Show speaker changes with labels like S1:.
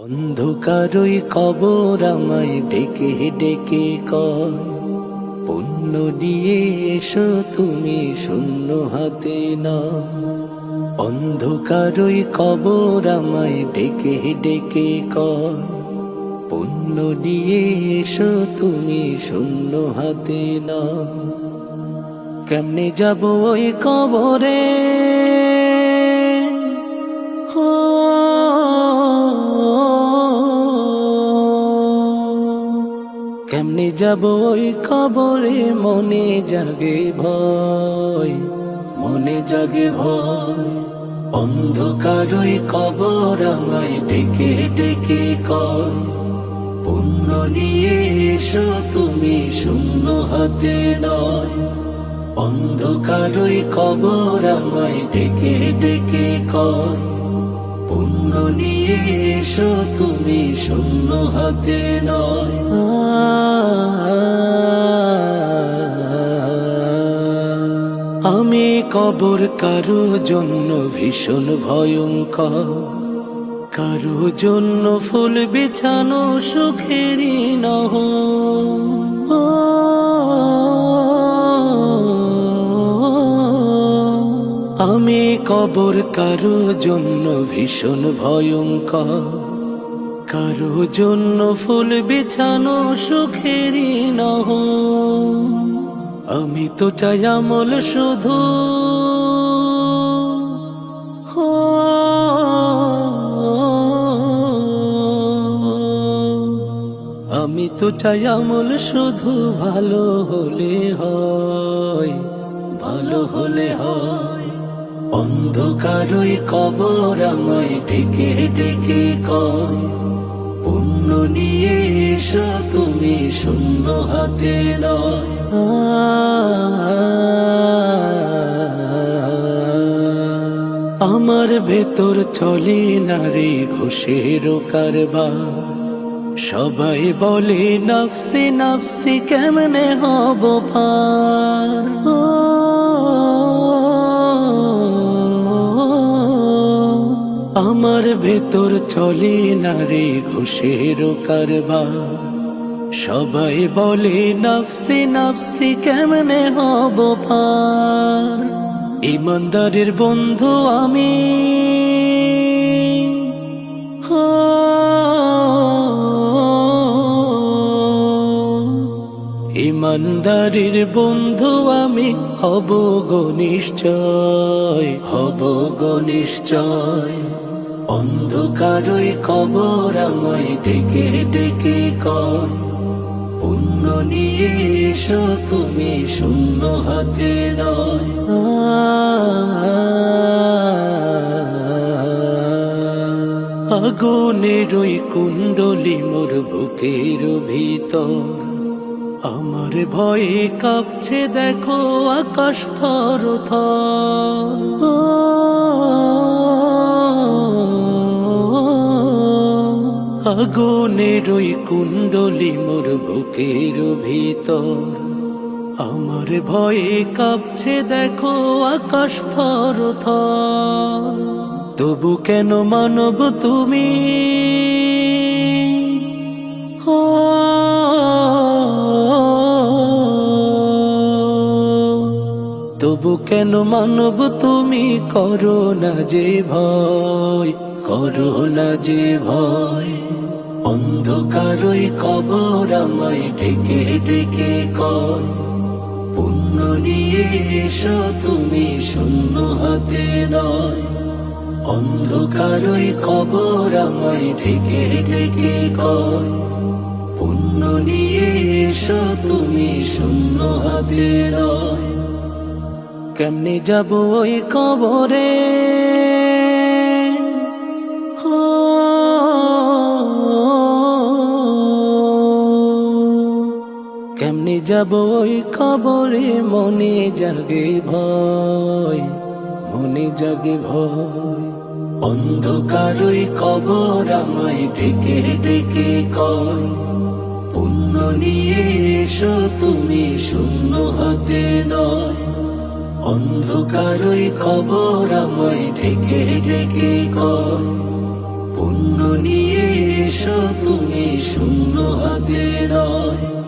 S1: অন্ধকারই কবর আমায় ডেকে ডেকে কয়, পুণ্য এসো তুমি শূন্য হাতে না অন্ধকারই কবর আমায় ডেকে ডেকে কয়, পুণ্য নিয়ে এসো তুমি শূন্য হাতে না কেমনে যাব ওই কবরে? কেমনে যাব ওই কবরে, মনে জাগে ভয়, মনে জাগে ভয়। অন্ধকার ওই কবর আমায় ডেকে ডেকে কয়, পুণ্য নিয়ে এসো তুমি শূন্য হাতে নয়। অন্ধকার ওই কবর আমায় ডেকে ডেকে কয় পুণ্য নিয়ে এসো, তুমি শূন্য হাতে নয়। আমি কবর কারও জন্য ভীষণ ভয়ঙ্কর, কারও জন্য ফুল বিছানো সুখেরই নহ। কবর কারও জন্য ভীষণ ভয়ঙ্কর। কারও জন্য ফুল বিছানো সুখেরই নহ। আমি তো চাই আমল শুধু। আমি তো চাই আমল শুধু ভালো হলে হয়, ভালো হলে হয়। অন্ধকারই কবর আমায় ডেকে ডেকে কয় পুণ্য নিয়ে এসো, তুমি শূন্য হাতে আমার ভেতর চলে নারী ঘুষের কারবার। সবাই বলে, নফসি নফসি, কেমনে হব পার আমার ভেতর চলে নারী ঘুষের কারবার। সবাই বলে, নফসি নফসি, কেমনে হব পার? ইমানদারের বন্ধু আমি। ইমানদারির বন্ধু আমি হব গো নিশ্চয়, হব গো নিশ্চয়। অন্ধকারই কবর আমায় ডেকে ডেকে কয় পুণ্য নিয়ে এসো, তুমি শূন্য হাতে নয়। আগুনের ওই কুণ্ডলি মোর বুকের ভিতর। আমার ভয়ে কাঁপছে, দেখো আকাশ থর আগুনের ওই কুণ্ডলি মোর বুকের ভিতর। আমার ভয়ে কাঁপছে, দেখো আকাশ থর তবু কেন মানব তুমি? তবু কেন মানব তুমি? করো না যে ভয়। করো যে ভয়। অন্ধকারই কবর আমায় ডেকে ডেকে কয় পুণ্য নিয়ে এসো তুমি শূন্য হাতে নয়। অন্ধকারই কবর আমায় ঢেকে ঢেকে কয় পুণ্য নিয়ে এসো তুমি শূন্য হাতে নয়। কেমনে যাব ওই কবরে? যাব ওই কবরে, মনে জাগে ভয়, মনে জাগে ভয়। অন্ধকারই কবর আমায় ডেকে ডেকে কয়, পুণ্য নিয়ে এসো তুমি শূন্য হাতে নয়। অন্ধকারই কবর আমায় ডেকে ডেকে কয়, পুণ্য নিয়ে এসো তুমি শূন্য হাতে নয়।